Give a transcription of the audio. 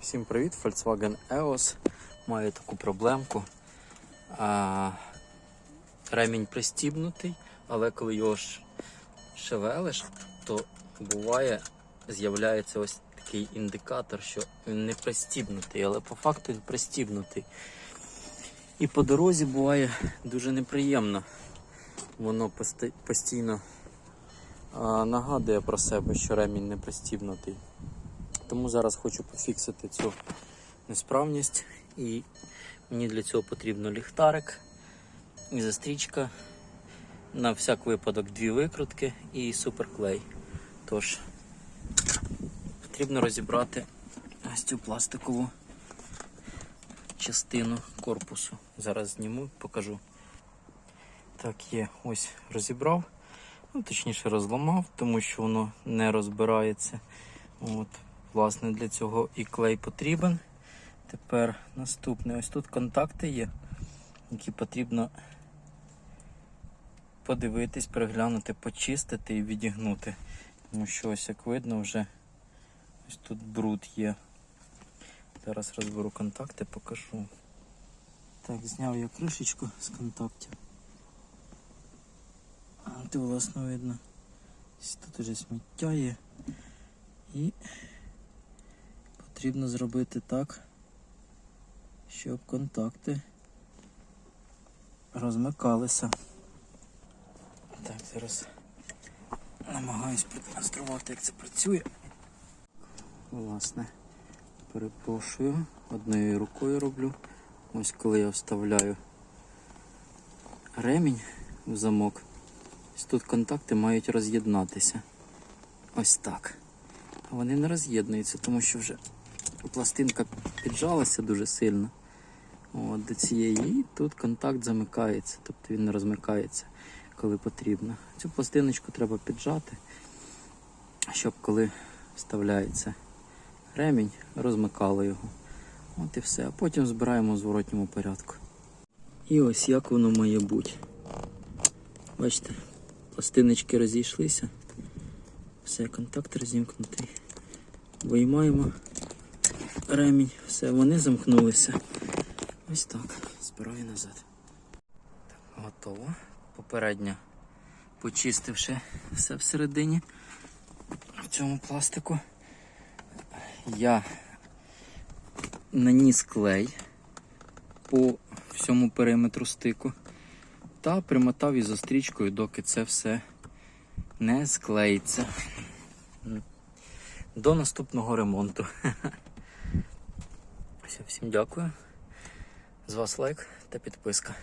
Всім привіт, Volkswagen EOS. Маю таку проблемку. А, ремінь пристібнутий, але коли його шевелиш, то буває, з'являється ось такий індикатор, що він не пристібнутий, але по факту він пристібнутий. І по дорозі буває дуже неприємно. Воно постійно а, нагадує про себе, що ремінь не пристібнутий. Тому зараз хочу пофіксити цю несправність. І мені для цього потрібно ліхтарик і застрічка. На всяк випадок дві викрутки і суперклей. Тож, потрібно розібрати ось цю пластикову частину корпусу. Зараз зніму, покажу. Так, є, ось розібрав. Ну, точніше розламав, тому що воно не розбирається. От, власне, для цього і клей потрібен. Тепер наступне. Ось тут контакти є, які потрібно подивитись, переглянути, почистити і відігнути. Тому що ось як видно вже ось тут бруд є. Зараз розберу контакти, покажу. Так, зняв я кришечку з контактів. Тут власно видно. Тут уже сміття є. І потрібно зробити так, щоб контакти розмикалися. Так, зараз намагаюсь продемонструвати, як це працює. Власне, перепрошую, однією рукою роблю. Ось коли я вставляю ремінь в замок, ось тут контакти мають роз'єднатися. Ось так. А вони не роз'єднуються, тому що вже пластинка піджалася дуже сильно от, до цієї, і тут контакт замикається, тобто він не розмикається, коли потрібно. Цю пластиночку треба піджати, щоб коли вставляється ремінь, розмикало його. От і все. А потім збираємо в зворотньому порядку. І ось як воно має бути. Бачите, пластиночки розійшлися. Все, контакт розімкнутий. Виймаємо ремінь, все, вони замкнулися. Ось так. Збираю назад. Так, готово. Попередньо почистивши все всередині в цьому пластику. Я наніс клей по всьому периметру стику та примотав із стрічкою, доки це все не склеїться. До наступного ремонту. Все, всім дякую. З вас лайк та підписка.